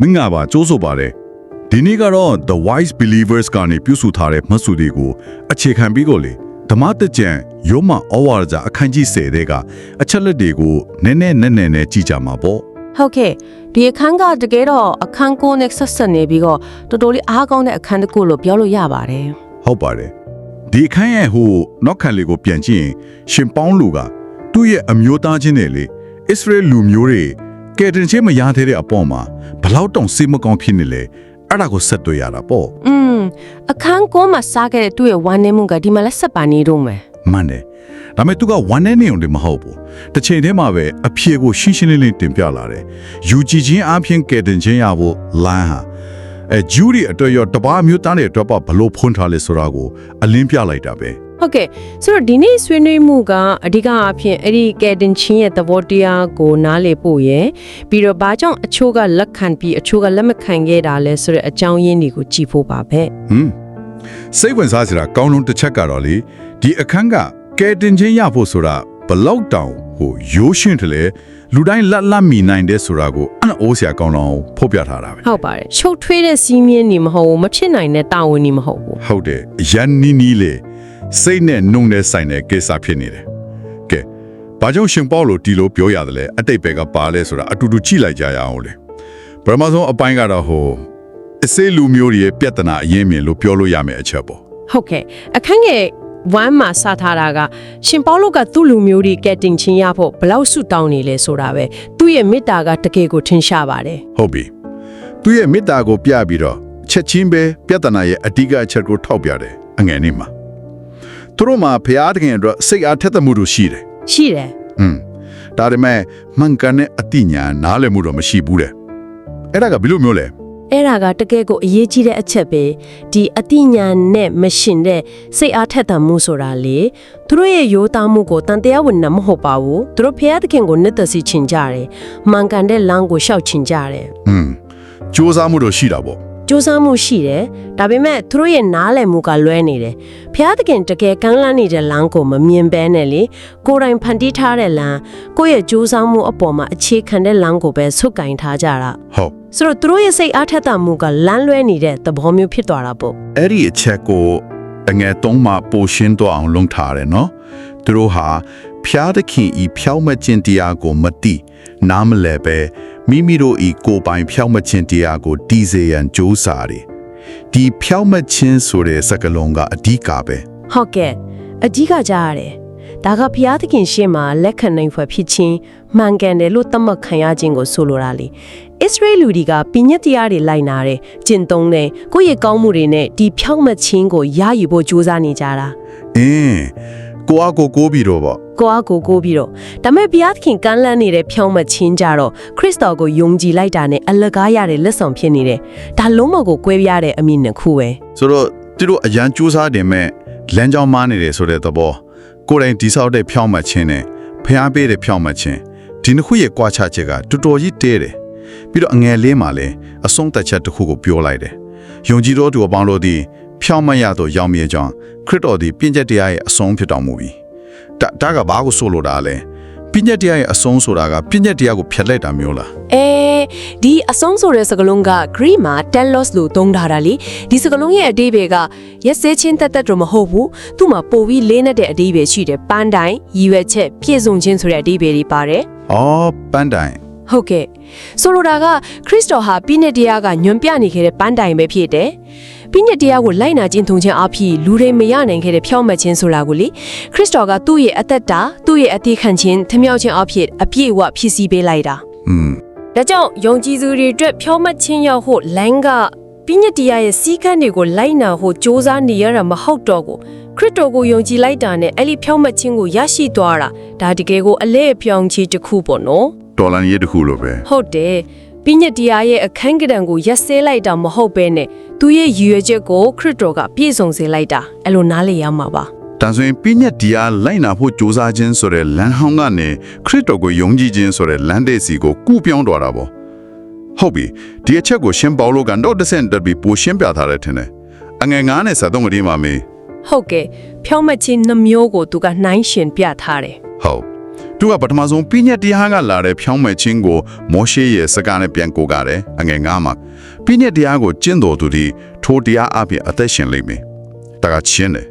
မင်္ဂလာပါကြိုးဆိုပါတယ်ဒီနေ့ကတော့ The Wise Believers ကနေပြုစုထားတဲ့မှတ်စုတွေကိုအခြေခံပြီးကိုလေဓမ္မတကြံရုံးမဩဝါဒကြအခန်းကြီး10တဲ့ကအချက်လက်တွေကိုနည်းနည်းနဲ့နဲ့နဲ့ကြည့်ကြမှာပေါ့ဟုတ်ကဲ့ဒီအခန်းကတကယ်တော့အခန်းကိုနဲ့ဆက်ဆက်နေပြီးတော့တော်တော်လေးအားကောင်းတဲ့အခန်းတစ်ခုလို့ပြောလို့ရပါတယ်ဟုတ်ပါတယ်ဒီအခန်းရဲ့ဟိုနောက်ခံလေးကိုပြန်ကြည့်ရင်ရှင်ပေါင်းလူကသူ့ရဲ့အမျိုးသားချင်းတွေလေအစ္စရေးလူမျိုးတွေ ကယ်တင်ချင်းမရသေးတဲ့အပေါ်မှာဘလောက်တောင်စိတ်မကောင်းဖြစ်နေလဲအဲ့ဒါကိုဆက်တွေ့ရတာပေါ့อืมအခန်းကိုမှာစားခဲ့တဲ့သူ့ရဲ့ဝမ်းနည်းမှုကဒီမှာလက်ဆက်ပါနေတော့မယ်မှန်တယ်ဒါပေမဲ့သူကဝမ်းနဲ့နေုံတွေမဟုတ်ဘူးတစ်ချိန်တည်းမှာပဲအဖြေကိုရှင်းရှင်းလင်းလင်းတင်ပြလာတယ်ယူကြည်ချင်းအပြင်ကယ်တင်ချင်းရဖို့လမ်းဟာအဲဂျူရီအတွက်ရောတပါးမျိုးသားတွေအတွက်ပါဘလို့ဖွင့်ထားလဲဆိုတာကိုအလင်းပြလိုက်တာပဲ ဟုတ်ကဲ့ဆိုတော့ဒီနေ့ဆွေးနွေးမှုကအဓိကအဖြစ်အဲ့ဒီကယ်တင်ချင်းရဲ့သဘောတရားကိုနားလည်ဖို့ရယ်ပြီးတော့ဘာကြောင့်အချို့ကလက်ခံပြီးအချို့ကလက်မခံခဲ့တာလဲဆိုတဲ့အကြောင်းရင်းတွေကိုကြည့်ဖို့ပါပဲဟမ်စိတ်ဝင်စားစရာကောင်းလုံးတစ်ချက်ကတော့လေဒီအခန်းကကယ်တင်ချင်းရဖို့ဆိုတာဘလောက်တောင်ဟိုရိုးရှင်းတယ်လေလူတိုင်းလက်လက်မိနိုင်တဲ့ဆိုတာကိုအံ့ဩစရာကောင်းတော့ဖော်ပြထားတာပဲဟုတ်ပါတယ်ချုပ်ထွေးတဲ့စီးမြင်းနေမဟုတ်ဘူးမဖြစ်နိုင်တဲ့တာဝန်နေမဟုတ်ဘူးဟုတ်တယ်ရန်နီနီလေ စိတ်နဲ့နှုံနဲ့ဆိုင်တဲ့ကိစ္စဖြစ်နေတယ်ကဲဘာကြောင့်ရှင်ပေါလို့ဒီလိုပြောရတယ်လဲအတိတ်ဘက်ကပါလဲဆိုတာအတူတူကြည့်လိုက်ကြရအောင်လေပထမဆုံးအပိုင်းကတော့ဟိုအစေးလူမျိုးတွေရဲ့ပြဿနာအရင်မြင်လို့ပြောလို့ရမယ်အချက်ပေါ့ဟုတ်ကဲ့အခန်းငယ်ဝမ်းမှာစထားတာကရှင်ပေါလုကသူ့လူမျိုးတွေကယ်တင်ချင်းရဖို့ဘလောက်ဆုတောင်းနေလဲဆိုတာပဲသူ့ရဲ့မေတ္တာကတကယ်ကိုထင်ရှားပါတယ်ဟုတ်ပြီသူရဲ့မေတ္တာကိုပြပြီးတော့ချက်ချင်းပဲပြဿနာရဲ့အဓိကအချက်ကိုထောက်ပြတယ်အငယ်နေ့မှာ သူတို့မှာဖျားတခင်အတွက်စိတ်အားထက်သမှုတို့ရှိတယ် ရှိတယ် อืมဒါပေမဲ့မှန်ကန်တဲ့အတိညာနားလည်မှုတော့မရှိဘူးတဲ့အဲ့ဒါကဘယ်လိုမျိုးလဲ အဲ့ဒါကတကယ်ကိုအရေးကြီးတဲ့အချက်ပဲဒီအတိညာဏ်နဲ့မရှင်တဲ့စိတ်အားထက်သန်မှုဆိုတာလေသူတို့ရဲ့ရိုးသားမှုကိုတန်တရားဝင်နမဟုတ်ပါဘူးသူတို့ဖျားသခင်ကိုနှစ်သက်စီချင်ကြတယ်မှန်ကန်တဲ့လမ်းကိုရှောက်ချင်ကြတယ် อืมစူးစမ်းမှုတော့ရှိတာပေါ့ စူးစမ်းမှုရှိတယ်ဒါပေမဲ့သူတို့ရဲ့နားလည်မှုကလွဲနေတယ်ဖျားသခင်တကယ်ကမ်းလှမ်းနေတဲ့လမ်းကိုမမြင်ဘဲနဲ့လေကိုယ်တိုင်ဖန်တီးထားတဲ့လမ်းကိုယ့်ရဲ့စူးစမ်းမှုအပေါ်မှာအခြေခံတဲ့လမ်းကိုပဲဆုတ်ကင်ထားကြတာဟုတ်ဆိုတော့သူတို့ရဲ့စိတ်အားထက်သန်မှုကလမ်းလွဲနေတဲ့သဘောမျိုးဖြစ်သွားတာပေါ့အဲ့ဒီအချက်ကိုအငယ်သုံးမှာပိုရှင်းတော့အောင်လုပ်ထားတယ်နော်သူတို့ဟာဖျားသခင်ဤဖြောင်းမခြင်းတရားကိုမတိနားမလဲပဲ မိမိတို့ဤကိုယ်ပိုင်ဖြောင်းမခြင်းတရားကိုတည်စေရန်ကြိုးစားတယ်ဒီဖြောင်းမခြင်းဆိုတဲ့စကားလုံးကအဓိကပဲဟုတ်ကဲ့အကြီးကကြားရတယ်ဒါကဘုရားသခင်ရှေ့မှာလက်ခံနိုင်ဖွယ်ဖြစ်ချင်းမှန်ကန်တယ်လို့သတ်မှတ်ခံရခြင်းကိုဆိုလိုတာလေအစ္စရေးလူတွေကပြညတ်တရားတွေလိုက်နာတယ်ကျင့်သုံးတယ်ကိုယ့်ရဲ့ကောင်းမှုတွေနဲ့ဒီဖြောင့်မတ်ခြင်းကိုရယူဖို့ကြိုးစားနေကြတာအင်းကိုအကိုကိုပြီးတော့ပေါ့ ကိုအားကိုကိုပြီးတော့ဒါမဲ့ဘုရားသခင်ကမ်းလှမ်းနေတဲ့ဖြောင့်မတ်ခြင်းကြတော့ခရစ်တော်ကိုယုံကြည်လိုက်တာနဲ့အလကားရတဲ့လက်ဆောင်ဖြစ်နေတယ်ဒါလုံးမကိုကွဲပြားတဲ့အမြင်နှစ်ခုပဲဆိုတော့သူတို့အရန်ကြိုးစားတယ်မဲ့လမ်းကြောင်းမားနေတယ်ဆိုတဲ့သဘောကိုယ်တိုင်ဒီဆောက်တဲ့ဖြောင်းမှခြင်းနဲ့ဖျားပေးတဲ့ဖြောင်းမှခြင်းဒီနှစ်ခုရဲ့ကွာခြားချက်ကတော်တော်ကြီးတဲတယ်ပြီးတော့အငယ်လေးမှာလည်းအဆုံးသက်ချက်တစ်ခုကိုပြောလိုက်တယ်ယုံကြည်တော်သူအပေါင်းတို့သည်ဖြောင်းမရတော့ရောက်မြေကြောင်းခရစ်တော်သည်ပြည့်ကျက်တရားရဲ့အဆုံးဖြစ်တော်မူပြီ ဒါဒါကဘာကိုဆိုလိုတာလဲပြည့်ကျက်တရားရဲ့အဆုံးဆိုတာကပြည့်ကျက်တရားကိုဖျက်လိုက်တာမျိုးလားအဲဒီအဆုံးဆိုတဲ့စကားလုံးက Greek မှာ telos လို့သုံးထားတာလေဒီစကားလုံးရဲ့အဓိပ္ပာယ်ကရက်စဲချင်းတက်တက်တော့မဟုတ်ဘူးသူ့မှာပိုပြီးလေးနက်တဲ့အဓိပ္ပာယ်ရှိတယ်ပန်းတိုင်ရည်ရွယ်ချက်ပြည့်စုံခြင်းဆိုတဲ့အဓိပ္ပာယ်တွေပါတယ်အော်ပန်းတိုင်ဟုတ်ကဲ့ဆိုလိုတာကခရစ်တော်ဟာပြည့်ညက်တရားကညွန်ပြနေခဲ့တဲ့ပန်းတိုင်ပဲဖြစ်တယ် ပြည့်ညက်တရားကိုလိုက်နာခြင်းထုံခြင်းအဖြစ်လူတွေမရနိုင်ခဲ့တဲ့ဖြောင့်မတ်ခြင်းဆိုတာကိုလေခရစ်တော်ကသူ့ရဲ့အသက်တာသူ့ရဲ့အသေးခံခြင်းထမြောက်ခြင်းအဖြစ်အပြည့်အဝဖြစ်စီပေးလိုက်တာ อืม ဒါကြောင့်ယုံကြည်သူတွေအတွက်ဖြောမတ်ခြင်းရောက်ဖို့လမ်းကပြည့်ညတ်တရားရဲ့စီးကမ်းတွေကိုလိုက်နာဖို့စ조사နေရတာမဟုတ်တော့ကိုခရစ်တော်ကိုယုံကြည်လိုက်တာနဲ့အဲ့ဒီဖြောမတ်ခြင်းကိုရရှိသွားတာဒါတကယ်ကိုအလဲအပြောင်းချေတစ်ခုပေါ့နော် ဒေါ်လာရေးတစ်ခုလိုပဲ ဟုတ်တယ်ပြည့်ညတ်တရားရဲ့အခန်းကဏ္ဍကိုရက်စဲလိုက်တာမဟုတ်ပဲနဲ့ သူရဲ့ရည်ရွယ်ချက်ကိုခရစ်တော်ကပြည့်စုံစေလိုက်တာအဲ့လိုနားလည်ရမှာပါတန်ဆိုရင်ပြည့်ညက်တရားလိုက်နာဖို့ကြိုးစားခြင်းဆိုတဲ့လမ်းဟောင်းကနေခရစ်တော်ကိုယုံကြည်ခြင်းဆိုတဲ့လမ်းတဲ့စီကိုကူးပြောင်းသွားတာပေါ့ဟုတ်ပြီဒီအချက်ကိုရှင်ပေါလုကတော့တစ်ဆင့်တက်ပြီးပိုရှင်းပြထားတယ်ထင်တယ်အငယ်9နဲ့73ကလေးမှာမေးဟုတ်ကဲ့ဖြောမတ်ခြင်းနှမျိုးကိုသူကနှိုင်းရှင်ပြထားတယ်ဟုတ်သူကပထမဆုံးပြည့်ညက်တရားကလာတဲ့ဖြောင်းမဲ့ချင်းကိုမောရှေရဲ့စကားနဲ့ပြန်ကိုးကားတယ်အငယ်ငါမှာ ပြည့်ညက်တရားကိုကျင့်တော်သူဒီထိုတရားအပြင်အသက်ရှင်လိမ့်မယ်တကချင်းတယ်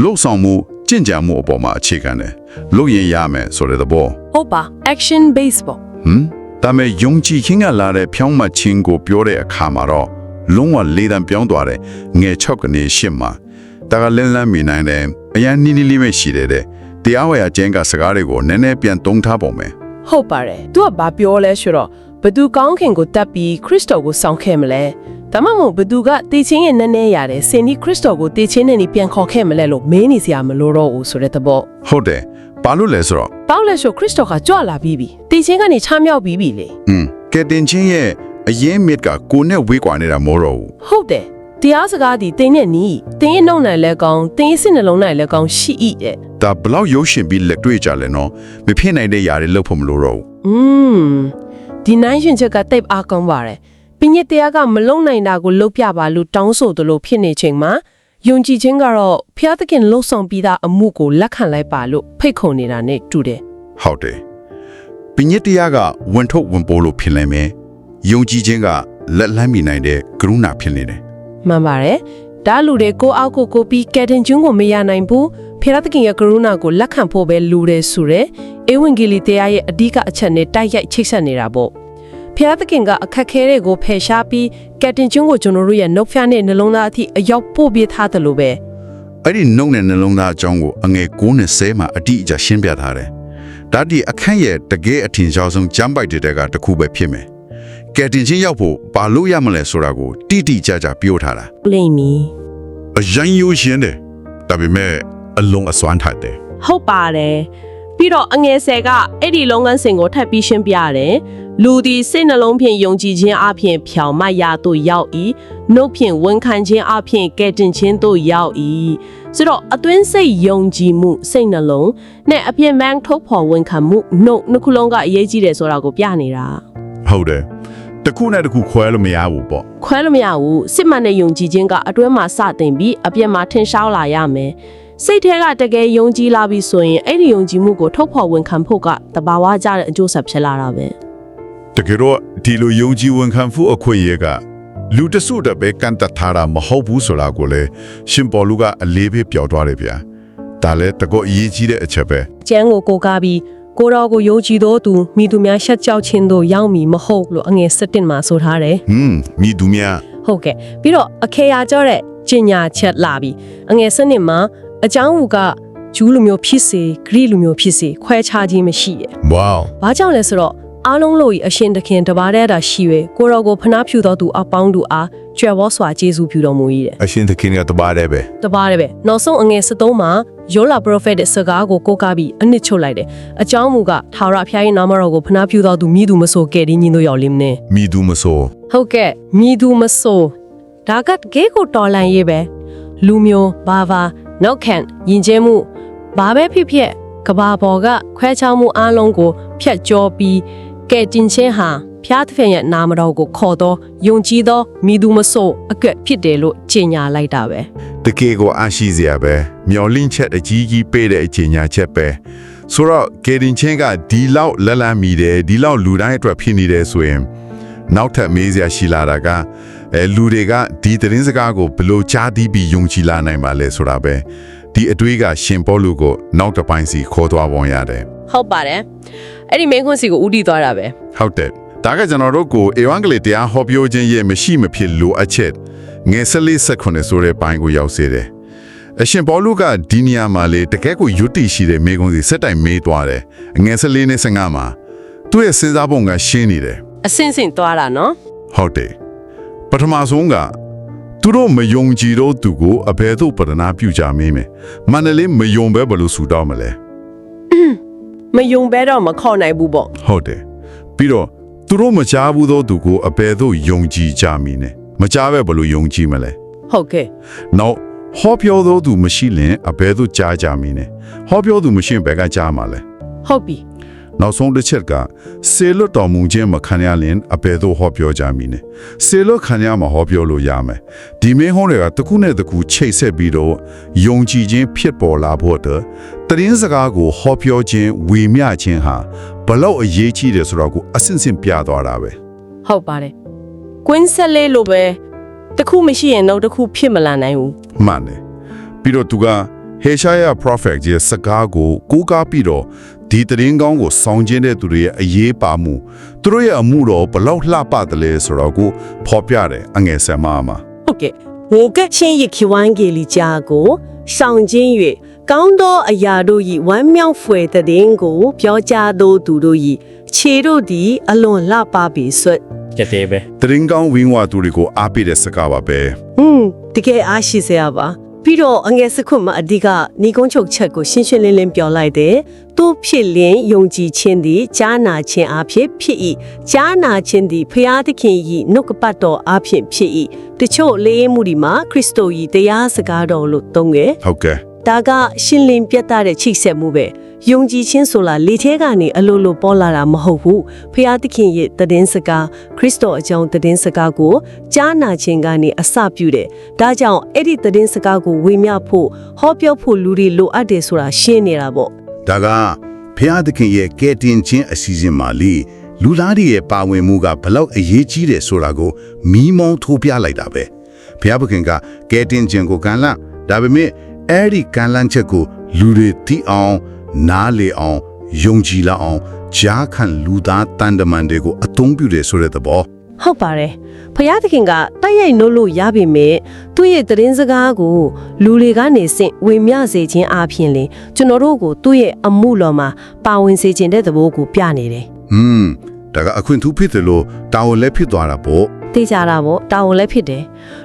လှုပ်ဆောင်မှုကျင့်ကြံမှုအပေါ်မှာအခြေခံတယ်လုပ်ရင်ရမယ်ဆိုတဲ့သဘောဟုတ်ပါ action base ပေါ့ဟမ်ဒါမဲ့ယုံကြည်ခြင်းကလာတဲ့ဖြောင်းမှချင်းကိုပြောတဲ့အခါမှာတော့လုံးဝလေးတံပြောင်းသွားတယ်ငယ်၆ကနေရှစ်မှာဒါကလင်းလန်းမိနိုင်တယ်အရင်နီးနီးလေးပဲရှိတယ်တဲ့တရားဝယ်အကျဉ်းကစကားတွေကိုနည်းနည်းပြန်သုံးထားပုံပဲဟုတ်ပါတယ်သူကဘာပြောလဲဆိုတော့ ဘသူကောင်းခင်ကိုတတ်ပြီးခရစ်တော်ကိုဆောင်ခဲ့မလဲဒါမှမဟုတ်ဘသူကတေချင်းရဲ့နည်းနည်းရတယ်စင်ဒီခရစ်တော်ကိုတေချင်းနဲ့နေပြန်ခေါ်ခဲ့မလဲလို့မင်းနေစရာမလိုတော့ဘူးဆိုတဲ့သဘော ဟုတ်တယ်ဘာလို့လဲဆိုတော့ ပေါက်လက်ဆိုခရစ်တော်ကကြွလာပြီးပြီတေချင်းကနေချမြောက်ပြီးပြီလေ อืมကဲတင်ချင်းရဲ့အရင်မြစ်ကကိုနဲ့ဝေးကွာနေတာမို့တော့ဘူး ဟုတ်တယ်တရားစကားဒီတင်းနဲ့နီးတင်းရဲ့နှုတ်နိုင်လဲကောင်းတင်းရဲ့စိတ်နှလုံးနိုင်လဲကောင်းရှိဤတဲ့ ဒါဘလောက်ရုပ်ရှင်ပြီးလက်တွေ့ကြလဲနော်မဖြစ်နိုင်တဲ့ຢာတွေလုပ်ဖို့မလိုတော့ဘူး อืม ဒီနိုင်ရှင်ချက်ကတိတ်အားကောင်းပါတယ်ပညစ်တရားကမလုံနိုင်တာကိုလုတ်ပြပါလို့တောင်းဆိုသလိုဖြစ်နေချိန်မှာယုံကြည်ခြင်းကတော့ဖျားသခင်လှုပ်ဆောင်ပြီးသားအမှုကိုလက်ခံလိုက်ပါလို့ဖိတ်ခုံနေတာနဲ့တူတယ်ဟုတ်တယ်ပညစ်တရားကဝင်ထုတ်ဝင်ပိုးလို့ဖြစ်နေမယ်ယုံကြည်ခြင်းကလက်လန်းမိနိုင်တဲ့ကရုဏာဖြစ်နေတယ်မှန်ပါတယ်ဒါလူတွေကိုအောက်ကိုကိုပြီးကယ်တင်ခြင်းကိုမရနိုင်ဘူးဖျားသခင်ရဲ့ကရုဏာကိုလက်ခံဖို့ပဲလူတယ်ဆိုတဲ့ ဧဝံဂေလိတရားရဲ့အဓိကအချက်နဲ့တိုက်ရိုက်ချိတ်ဆက်နေတာပေါ့ဖျားသခင်ကအခက်ခဲတွေကိုဖယ်ရှားပြီးကယ်တင်ခြင်းကိုကျွန်တော်တို့ရဲ့နှုတ်ဖျားနဲ့နှလုံးသားအထိအရောက်ပို့ပြထားတယ်လို့ပဲအဲ့ဒီနှုတ်နဲ့နှလုံးသားအကြောင်းကိုအငယ်9နဲ့10မှာအတိအကျရှင်းပြထားတယ်ဒါဒီအခန့်ရဲ့တကယ်အထင်ရှားဆုံးဂျမ်ပိုက်တဲ့ကတစ်ခုပဲဖြစ်မယ်ကဲတင်ချင်းရောက်ဖို့ဘာလို့ရမလဲဆိုတာကိုတိတိကျကျပြောထားတာလိမ့်မီအရင်ယူရှင်းတယ်ဒါပေမဲ့အလုံးအစွမ်းထတ်တယ်ဟုတ်ပါတယ် ပြီးတော့အငယ်ဆယ်ကအဲ့ဒီလုပ်ငန်းစဉ်ကိုထပ်ပြီးရှင်းပြတယ်လူဒီစိတ်နှလုံးဖြင့်ယုံကြည်ခြင်းအပြင်ဖြောင်မတ်ရာသို့ရောက်၏နှုတ်ဖြင့်ဝန်ခံခြင်းအပြင်ကဲ့တင်ခြင်းသို့ရောက်၏ဆိုတော့အတွင်းစိတ်ယုံကြည်မှုစိတ်နှလုံးနဲ့အပြင်မန်းထုတ်ဖော်ဝန်ခံမှုနှုတ်နှစ်ခုလုံးကအရေးကြီးတယ်ဆိုတာကိုပြနေတာဟုတ်တယ်တခုနဲ့တခုခွဲလို့မရဘူးပေါ့ခွဲလို့မရဘူးစစ်မှန်တဲ့ယုံကြည်ခြင်းကအတွင်းမှာစတင်ပြီးအပြင်မှာထင်ရှားလာရမယ် စိတ်ထဲကတကယ်ယုံကြည်လာပြီဆိုရင်အဲ့ဒီယုံကြည်မှုကိုထုတ်ဖော်ဝန်ခံဖို့ကတဘာဝကြတဲ့အကျိုးဆက်ဖြစ်လာတာပဲတကယ်တော့ဒီလိုယုံကြည်ဝန်ခံမှုအခွင့်အရေးကလူတစုတပဲကန်တထားတာမဟုတ်ဘူးဆိုတာကိုလေရှင်ပေါ်လူကအလေးပေးပြောသွားတယ်ဗျာဒါလည်းတကောအရေးကြီးတဲ့အချက်ပဲကျမ်းကိုကိုကားပြီးကိုတော်ကိုယုံကြည်သောသူမိသူများရှက်ကြောက်ခြင်းတို့ရောက်မီမဟုတ်လို့အငယ်၁၁မှာဆိုထားတယ်ဟွန်းမိသူများဟုတ်ကဲ့ပြီးတော့အခေယာကြောတဲ့ကျင်ညာချက်လာပြီးအငယ်၁၂မှာ အကြောင်းမူကဂျူးလူမျိုးဖြစ်စေဂရိလူမျိုးဖြစ်စေခွဲခြားခြင်းမရှိရဲ့ဝေါ။ဘာကြောင့်လဲဆိုတော့အားလုံးလို့ဤအရှင်တခင်တပါးတည်းတာရှိ၍ကိုရောကိုဖနာဖြူတော်သူအပေါင်းသူအားကြွယ်ဝစွာကျေးဇူးပြုတော်မူ၏တဲ့အရှင်သခင်ကတပါးတယ်ပဲ။တပါးတည်းပဲနောက်ဆုံးအငယ်73မှာယောလာပရိုဖက်ရဲ့စကားကိုကိုးကားပြီးအနှစ်ချုပ်လိုက်တယ်။အကြောင်းမူကထာဝရဘုရားရဲ့နာမတော်ကိုဖနာဖြူတော်သူမြည်သူမဆိုကဲ့ဒီညီတို့ရောက်လိမ့်မယ်မိသူမဆို။ဟုတ်ကဲ့မြည်သူမဆိုဒါကဂဲကိုတော်လန်ရေးပဲလူမျိုးဘာဘာ နောက်ခံယဉ်ကျေးမှုဘာပဲဖြစ်ဖြစ်ကဘာပေါ်ကခွဲခြားမှုအလုံးကိုဖျက်ကျော်ပြီးကဲတင်ချင်းဟာဖျားသခင်ရဲ့နာမတော်ကိုခေါ်တော့ယုံကြည်သောမိသူမဆိုးအကွက်ဖြစ်တယ်လို့ကြေညာလိုက်တာပဲတကယ်ကိုအရှိစရာပဲမျော်လင့်ချက်အကြီးကြီးပေးတဲ့အချိန်ညာချက်ပဲဆိုတော့ကေရင်ချင်းကဒီလောက်လက်လန်းမိတယ်ဒီလောက်လူတိုင်းအတွက်ဖြစ်နေတယ်ဆိုရင် နောက်ထပ်မေးစရာရှိလာတာက အဲလူတွေကဒီသတင်းစကားကိုဘယ်လို့ကြားသိပြီးယုံကြည်လာနိုင်ပါလဲဆိုတာပဲဒီအတွေးကရှင်ပေါလုကိုနောက်တစ်ပိုင်းစီခေါ်သွားပုံရတယ်ဟုတ်ပါတယ်အဲ့ဒီမင်းခွန်းစီကိုဥတီသွားတာပဲဟုတ်တယ်ဒါကကျွန်တော်တို့ကိုဧဝံဂေလိတရားဟောပြောခြင်းရဲ့မရှိမဖြစ်လိုအပ်ချက်ငယ်၁၄၁၉ဆိုတဲ့ပိုင်းကိုရောက်စေတယ်အရှင်ပေါလုကဒီနေရာမှာလေတကယ်ကိုယုတိရှိတဲ့မိကုံးစီစက်တိုင်မေးသွားတယ်ငယ်၁၄နဲ့15မှာသူ့ရဲ့စဉ်းစားပုံကရှင်းနေတယ်အစင်စင်သွားတာနော်ဟုတ်တယ် ပထမဆုံးကသူတို့မယုံကြည်တော့သူကိုအဘယ်သို့ပဒနာပြုကြမင်းမယ်မန္တလေးမယုံပဲဘယ်လိုဆူတော့မလဲမယုံဘဲတော့မခေါ်နိုင်ဘူးပေါ့ဟုတ်တယ်ပြီးတော့သူတို့မကြားဘူးသောသူကိုအဘယ်သို့ယုံကြည်ကြမည်နဲ့မကြားပဲဘယ်လိုယုံကြည်မလဲဟုတ်ကဲ့နောက်ဟောပြောသောသူမရှိရင်အဘယ်သို့ကြားကြမည်နဲ့ဟောပြောသူမရှိရင်ဘယ်ကကြားမှာလဲဟုတ်ပြီ နောက်ဆုံးတစ်ချက်ကဆေလွတ်တော်မူခြင်းမခံရရင်အပေသို့ဟောပြောကြမည်နဲ့ဆေလွတ်ခံရမှာဟောပြောလို့ရမယ်ဒီမင်းဟောတွေကတစ်ခုနဲ့တစ်ခုချိတ်ဆက်ပြီးတော့ယုံကြည်ခြင်းဖြစ်ပေါ်လာဖို့အတွက်တရင်စကားကိုဟောပြောခြင်းဝေမျှခြင်းဟာဘလောက်အရေးကြီးတယ်ဆိုတော့ကိုအစင်စင်ပြသွားတာပဲဟုတ်ပါတယ်ကွင်းဆက်လေးလိုပဲတစ်ခုမရှိရင်တော့တစ်ခုဖြစ်မလာနိုင်ဘူးမှန်တယ်ပြီးတော့သူကဟေရှာယ prophet ရဲ့စကားကိုကိုးကားပြီးတော့ ဒီတရင်ကောင်းကိုစောင့်ကျင်းတဲ့သူတွေရဲ့အရေးပါမှုသူတို့ရဲ့အမှုတော်ဘလောက်လှပတယ်လဲဆိုတော့ကိုဖော်ပြတယ်အငယ်ဆယ်မမှာဟုတ်ကဲ့ငိုကချင်းရခိဝမ်ဂေလီဂျာကိုဆောင်ခြင်း၍ကောင်းသောအရာတို့၏ဝမ်းမြောက်ဖွယ်တဲ့င်းကို ပြောကြားသောသူတို့၏ခြေတို့သည် အလွန်လှပပြီဆွတ်ကျက်သေးပဲတရင်ကောင်းဝင်းဝသူတွေကိုအားပေးတဲ့စကားပါပဲဟွန်းတကယ်အားရှိစရာပါ ပြီးတော့အငယ်စခွတ်မှာအဓိကညီကုန်းချုပ်ချက်ကိုရှင်းရှင်းလင်းလင်းပြောလိုက်တယ်။သူဖြစ်လင်ယုံကြည်ခြင်းသည်ကြားနာခြင်းအဖြစ်ဖြစ်၏။ကြားနာခြင်းသည်ဖျားသခင်၏နှုတ်ကပတ်တော်အဖြစ်ဖြစ်၏။တချို့လေးမှုဒီမှာခရစ်တော်၏တရားစကားတော်လို့သုံးငယ်ဟုတ်ကဲ့ဒါကရှင်းလင်းပြတ်သားတဲ့ချိတ်ဆက်မှုပဲ ယုံကြည်ခြင်းဆိုလားလေထဲကနေအလိုလိုပေါ်လာတာမဟုတ်ဘူးဖျားသခင်ရဲ့တည်င်းစကားခရစ်တော်အကြောင်းတည်င်းစကားကိုကြားနာခြင်းကနေအစပြုတယ်ဒါကြောင့်အဲ့ဒီတည်င်းစကားကိုဝေမျှဖို့ဟောပြောဖို့လူတွေလိုအပ်တယ်ဆိုတာရှင်းနေတာပေါ့ဒါကဖျားသခင်ရဲ့ကဲတင်ခြင်းအစီအစဉ်မှာလီလူသားတွေရဲ့ပါဝင်မှုကဘလောက်အရေးကြီးတယ်ဆိုတာကိုမီးမောင်းထိုးပြလိုက်တာပဲဖျားသခင်ကကဲတင်ခြင်းကိုကန်လန့်ဒါပေမဲ့အဲ့ဒီကန်လန့်ချက်ကိုလူတွေသိအောင် နားလေအောင်ယုံကြည်လာအောင်ဂျားခံလူသားတန်တမန်တွေကိုအသုံးပြုတယ်ဆိုတဲ့သဘောဟုတ်ပါတယ်ဖျားသခင်ကတိုက်ရိုက်နှုတ်လို့ရပြီမဲ့သူ့ရဲ့တည်င်းစကားကိုလူတွေကနေစင့်ဝေမျှစေခြင်းအပြင်လေကျွန်တော်တို့ကိုသူ့ရဲ့အမှုတော်မှာပါဝင်စေခြင်းတဲ့သဘောကိုပြနေတယ်ဟွန်းဒါကအခွင့်ထူးဖြစ်တယ်လို့တာဝန်လည်းဖြစ်သွားတာပေါ့ သိကြတာပေါ့တာဝန်လည်းဖြစ်တယ်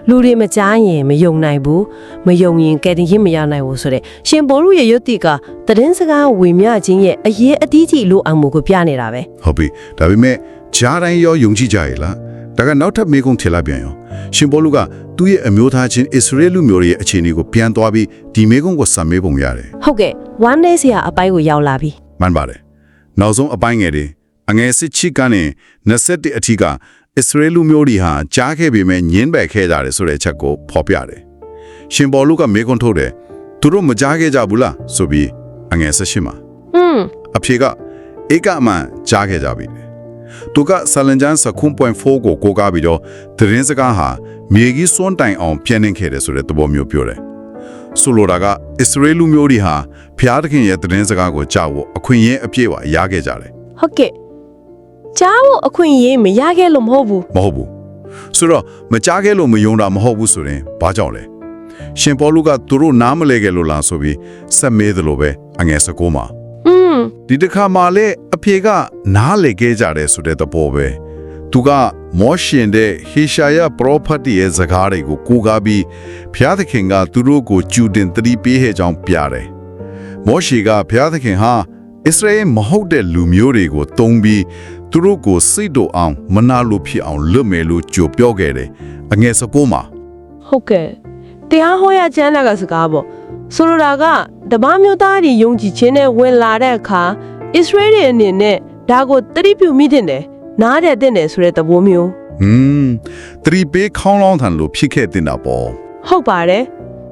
လူတွေမကြားရင်မယုံနိုင်ဘူးမယုံရင်ကယ်တင်ခြင်းမရနိုင်ဘူးဆိုတဲ့ရှင်ဘောရုရဲ့ယုတ်တိကသတင်းစကားဝေမျှခြင်းရဲ့အရေးအသီးကြီးလို့အောင်မှုကိုပြနေတာပဲဟုတ်ပြီဒါပေမဲ့ဂျားတိုင်းရောယုံကြည်ကြရလားဒါကနောက်ထပ်မေးခွန်းထည့်လိုက်ပြန်ရောရှင်ဘောလူကသူ့ရဲ့အမျိုးသားချင်းအစ္စရေလလူမျိုးတွေရဲ့အခြေအနေကိုပြန်သွားပြီးဒီမေးခွန်းကိုစမေးပုံရတယ်ဟုတ်ကဲ့ဝမ်းနေစရာအပိုင်းကိုရောက်လာပြီမှန်ပါတယ်နောက်ဆုံးအပိုင်းငယ်တွေအငယ်စစ်ချစ်ကနေ21အထိက အစ္စရေလလူမျိုးတွေဟာကြားခဲ့ပေမဲ့ညင်းပယ်ခဲ့ကြတယ်ဆိုတဲ့အချက်ကိုဖော်ပြတယ်ရှင်ဘောလူကမေးခွန်းထုတ်တယ်သူတို့မကြားခဲ့ကြဘူးလားဆိုပြီးအငယ်18မှာอืมအဖြေကဧကအမှန်ကြားခဲ့ကြပြီလေသူကဆလန်ဂျန်စကွန်0.4ကိုကိုးကားပြီးတော့သတင်းစကားဟာမြေကြီးစွန်းတိုင်အောင်ပြန့်နှံ့ခဲ့တယ်ဆိုတဲ့သဘောမျိုးပြောတယ်ဆိုလိုတာကအစ္စရေလလူမျိုးတွေဟာဖျားသခင်ရဲ့သတင်းစကားကိုကြားဖို့အခွင့်အရေးအပြည့်အဝရခဲ့ကြတယ်ဟုတ်ကဲ့ ကြားဖို့အခွင့်အရေးမရခဲ့လို့မဟုတ်ဘူးမဟုတ်ဘူးဆိုတော့မကြားခဲ့လို့မယုံတာမဟုတ်ဘူးဆိုရင်ဘာကြောင့်လဲရှင်ပေါလုကသူတို့နားမလဲခဲ့လို့လားဆိုပြီးဆက်မေးတယ်လို့ပဲအငယ်19မှာอืมဒီတစ်ခါမှလည်းအဖေကနားလေခဲ့ကြတယ်ဆိုတဲ့သဘောပဲသူကမောရှင်တဲ့ဟေရှာယပရောဖက်ရဲ့ဇာကားတွေကိုကိုးကားပြီးဘုရားသခင်ကသူတို့ကိုကျူတင်တတိပေးဟဲ့ကြောင်းပြတယ်မောရှေကဘုရားသခင်ဟာအစ္စရေလမဟုတ်တဲ့လူမျိုးတွေကိုတုံးပြီး သူတို့ကိုစိတ်တော်အောင်မနာလိုဖြစ်အောင်လွတ်မယ်လို့ကြိုပြောခဲ့တယ်အငယ်စကိုးမှာဟုတ်ကဲ့တရားဟောရကျမ်းလာကစကားပေါ့ဆိုလိုတာကတပားမျိုးသားတွေယုံကြည်ခြင်းနဲ့ဝင်လာတဲ့အခါအစ္စရေးတွေအနေနဲ့ဒါကိုတတိပြုမိတဲ့တယ်နားတဲ့တဲ့တယ်ဆိုတဲ့သဘောမျိုးဟွန်းတတိပေးခေါင်းလောင်းထန်လို့ဖြစ်ခဲ့တင်တာပေါ့ဟုတ်ပါတယ်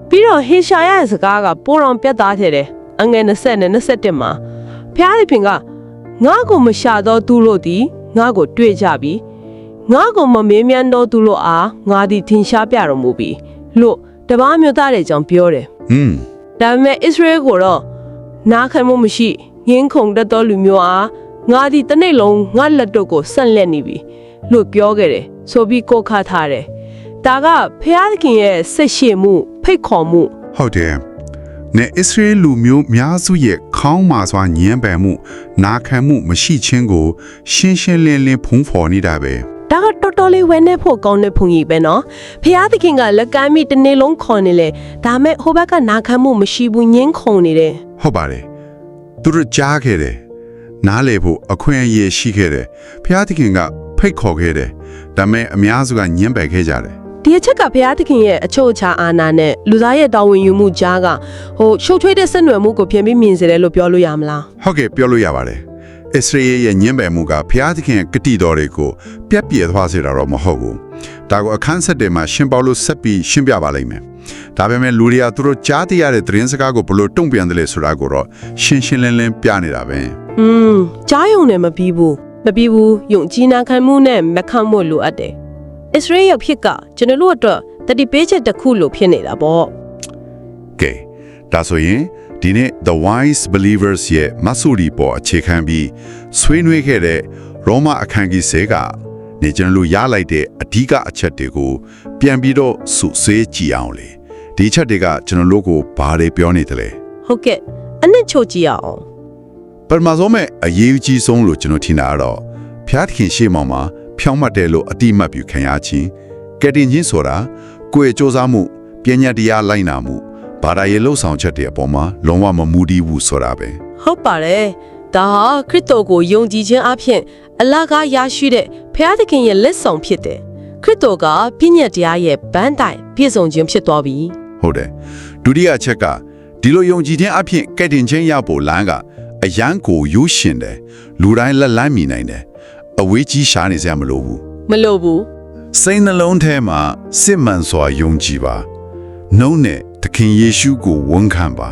ပြီးတော့ဟေရှာယရဲ့စကားကပိုးတော်ပြတ်သားခဲ့တယ်အငယ်20နဲ့21မှာဖျားသခင်က ငါ့ကိုမရှာတော့သူလို့ဒီငါ့ကိုတွေ့ကြပြီငါ့ကိုမမေးမြန်းတော့သူလို့အားငါဒီထင်ရှားပြတော်မူပြီလို့တပားမျိုးသားတွေကြောင့်ပြောတယ်ဟွန်းဒါပေမဲ့အစ္စရေးကိုတော့နားခံမှုမရှိငင်းခုန်တတ်သောလူမျိုးအားငါဒီတစ်နေ့လုံးငါလက်တော့ကိုဆက်လက်နေပြီလို့ပြောခဲ့တယ်ဆိုပြီးကိုခါထားတယ်ဒါကဖျားသခင်ရဲ့ဆက်ရှိမှု ဖိတ်ခေါ်မှုဟုတ်တယ်။နဲ့အစ္စရေးလူမျိုးများစုရဲ့ ခေါင်းမာစွာညံပယ်မှုနာခံမှုမရှိခြင်းကို ရှင်းရှင်းလင်းလင်းဖုံးဖော်နေတာပဲဒါကတော်တော်လေးဝဲနေဖို့ကောင်းတဲ့ဖုန်ကြီးပဲနော်ဖျားသခင်ကလက်ကမ်းမိတစ်နေ့လုံးခေါ်နေလေဒါမဲ့ဟိုဘက်ကနာခံမှုမရှိဘူးငင်းခုန်နေတယ်။ဟုတ်ပါတယ်။သူတို့ကြားခဲ့တယ်။နားလေဖို့အခွင့်အရေးရှိခဲ့တယ်။ဖျားသခင်ကဖိတ်ခေါ်ခဲ့တယ်။ဒါမဲ့အများစုကညံပယ်ခဲ့ကြတယ် ဒီအချက်ကဘုရားသခင်ရဲ့အချို့အခြားအာဏာနဲ့လူသားရဲ့တာဝန်ယူမှုကြားကဟိုရှုပ်ထွေးတဲ့ဆက်နွယ်မှုကိုပြင်ပြီးမြင်စေတယ်လို့ပြောလို့ရမလား။ဟုတ်ကဲ့ပြောလို့ရပါတယ်။အစ္စရေးရဲ့ညှဉ်းပယ်မှုကဖျားသခင်ရဲ့ကတိတော်တွေကိုပြက်ပြဲသွားစေတာတော့မဟုတ်ဘူးဒါကိုအခန်းဆက်တွေမှာရှင်ပေါလုဆက်ပြီးရှင်းပြပါလိမ့်မယ်ဒါပေမဲ့လူတွေကသူတို့ကြားသိရတဲ့သတင်းစကားကိုဘယ်လိုတုံ့ပြန်တယ်လဲဆိုတာကိုတော့ရှင်းရှင်းလင်းလင်းပြနေတာပဲอืมကြားယုံနဲ့မပြီးဘူးမပြီးဘူးယုံကြည်နာခံမှုနဲ့မခံမှုလိုအပ်တယ် အစ္စရေးရဲ့ဖြစ်ကကျွန်တော်တို့အတွက်တတိပေးချက်တစ်ခုလိုဖြစ်နေတာပေါ့ကဲဒါဆိုရင်ဒီနေ့ The Wise Believers ရဲ့မဆူရီပေါ်အခြေခံပြီးဆွေးနွေးခဲ့တဲ့ရောမအခန်းကြီးစေကနေကျွန်တော်တို့ရလိုက်တဲ့အဓိကအချက်တွေကိုပြန်ပြီးတော့စုစည်းကြည့်အောင်လေဒီအချက်တွေကကျွန်တော်တို့ကိုဘာတွေပြောနေတယ်လဲဟုတ်ကဲ့အနစ်ချိုကြည့်ရအောင်ပထမဆုံးမဲ့အရေးကြီးဆုံးလို့ကျွန်တော်ထင်တာကတော့ဖျားသခင်ရှေ့မှောက်မှာ ဖြောင်းမှတ်တယ်လို့အတိမတ်ပြုခံရခြင်းကယ်တင်ခြင်းဆိုတာကိုယ့်ရဲ့စ조사မှုပညာတရားလိုက်နာမှုဘာသာရေးလှုပ်ဆောင်ချက်တွေအပေါ်မှာလုံးဝမမူတည်ဘူးဆိုတာပဲဟုတ်ပါတယ်ဒါဟာခရစ်တော်ကိုယုံကြည်ခြင်းအပြင်အလကားရရှိတဲ့ဖျားသခင်ရဲ့လက်ဆောင်ဖြစ်တယ်ခရစ်တော်ကပြည့်ညတ်တရားရဲ့ဗန်းတိုင်ပြည့်စုံခြင်းဖြစ်သွားပြီဟုတ်တယ်ဒုတိယအချက်ကဒီလိုယုံကြည်ခြင်းအဖြစ်ကယ်တင်ခြင်းရဖို့လမ်းကအယံကိုယူရှင်တယ်လူတိုင်းလက်လန်းမိနိုင်တယ် အဝေးကြီးရှားနေစရာမလိုဘူးမလို့ဘူးစိတ်နှလုံးထဲမှာစစ်မှန်စွာယုံကြည်ပါနှုံးနဲ့သခင်ယေရှုကိုဝန်ခံပါ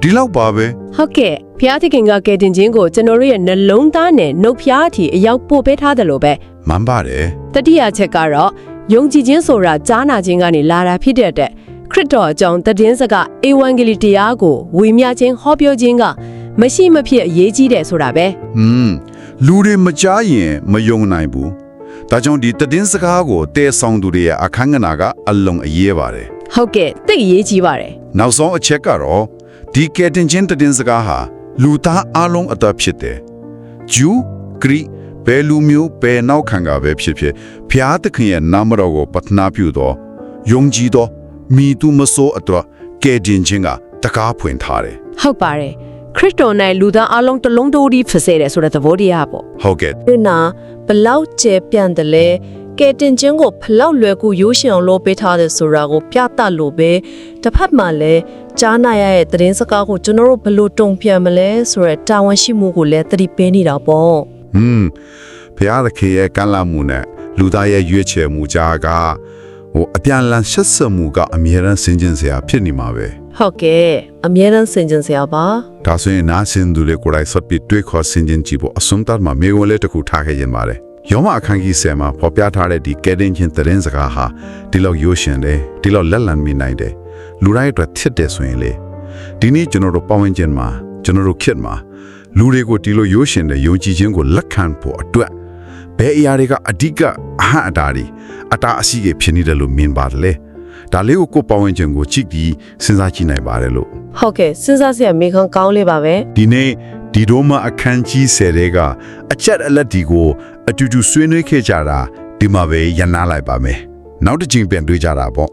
ဒီလောက်ပါပဲဟုတ်ကဲ့ဖျားသခင်ကကယ်တင်ခြင်းကိုကျွန်တော်တို့ရဲ့နှလုံးသားနဲ့နှုတ်ဖျားအထိအရောက်ပို့ပေးထားတယ်လို့ပဲမှန်ပါတယ်တတိယချက်ကတော့ယုံကြည်ခြင်းဆိုတာကြားနာခြင်းကနေလာတာဖြစ်တဲ့အတွက်ခရစ်တော်အကြောင်းတည်င်းစကားဧဝံဂေလိတရားကိုဝေမျှခြင်းဟောပြောခြင်းကမရှိမဖြစ်အရေးကြီးတယ်ဆိုတာပဲဟွန်း လူတွေမကြားရင်မယုံနိုင်ဘူးဒါကြောင့်ဒီတည်င်းစကားကိုတဲဆောင်သူတွေရဲ့အခန်းကဏ္ဍကအလုံးအရေးပါတယ်ဟုတ်ကဲ့သိပ်အရေးကြီးပါတယ်နောက်ဆုံးအချက်ကတော့ဒီကယ်တင်ခြင်းတည်င်းစကားဟာလူသားအလုံးအသက်ဖြစ်တယ်ဂျူးဂရိဘယ်လူမျိုးဘယ်နောက်ခံကပဲဖြစ်ဖြစ်ဖျားသခင်ရဲ့နာမတော်ကိုပတနာပြုတော့ယုံကြည်တော့မိသူမဆိုးအတော့ကယ်တင်ခြင်းကတကားဖွင့်ထားတယ်ဟုတ်ပါတယ် ခရစ်တော်နဲ့လူသားအလုံးတစ်လုံးတိုးဒီဖြစ်စေတယ်ဆိုတဲ့သဘောတရားပေါ့ဟုတ်ကဲ့ဒီနာဘလောက်ကျဲပြန့်တယ်လဲကဲတင်ချင်းကိုဖလောက်လွယ်ကူရိုးရှင်အောင်လုပ်ပေးထားတယ်ဆိုတာကိုပြသလို့ပဲတစ်ဖက်မှာလည်းကြားနာရတဲ့သတင်းစကားကိုကျွန်တော်တို့ဘယ်လို့တုံ့ပြန်မလဲဆိုရယ်တာဝန်ရှိမှုကိုလည်းသတိပေးနေတာပေါ့ဟွန်းဖျားသခင်ရဲ့ကမ်းလှမ်းမှုနဲ့လူသားရဲ့ရွေးချယ်မှုကြားကဟိုအပြန်အလန်ဆက်ဆက်မှုကအမြဲတမ်းဆင်ခြင်စရာဖြစ်နေမှာပဲ ဟုတ်ကဲ့အမြဲတမ်းစင်ကြင်စရာပါဒါဆိုရင်နားဆင်သူတွေကိုယ်တိုင်ဆက်ပြီးတွေးခေါ်ဆင်ခြင်ကြည့်ဖို့အစွမ်းတတ်မှာမေဝင်လေးတစ်ခုထားခဲ့ရင်ပါတယ်ယောမအခန်းကြီးဆယ်မှာဖော်ပြထားတဲ့ဒီကယ်တင်ခြင်းသတင်းစကားဟာဒီလောက်ရိုးရှင်တယ်ဒီလောက်လက်လန်မိနိုင်တယ်လူတိုင်းအတွက်ထစ်တယ်ဆိုရင်လေဒီနေ့ကျွန်တော်တို့ပတ်ဝန်းကျင်မှာကျွန်တော်တို့ခေတ်မှာလူတွေကိုဒီလိုရိုးရှင်တဲ့ယုံကြည်ခြင်းကိုလက်ခံဖို့အတွက်ဘယ်အရာတွေကအဓိကအဟံအတားတွေအတားအဆီးတွေဖြစ်နေတယ်လို့မြင်ပါတယ်လေ ဒါလေးကိုကိုယ်ပတ်ဝန်းကျင်ကိုကြည့်ပြီးစဉ်းစားကြည့်နိုင်ပါတယ်လို့ဟုတ်ကဲ့စဉ်းစားစရာမိခံကောင်းလေးပါပဲဒီနေ့ဒီတော့မှအခန်းကြီးဆယ်တွေကအချက်အလက်ဒီကိုအတူတူဆွေးနွေးခဲ့ကြတာဒီမှာပဲရန်နာလိုက်ပါမယ်နောက်တစ်ချိန်ပြန်တွေ့ကြတာပေါ့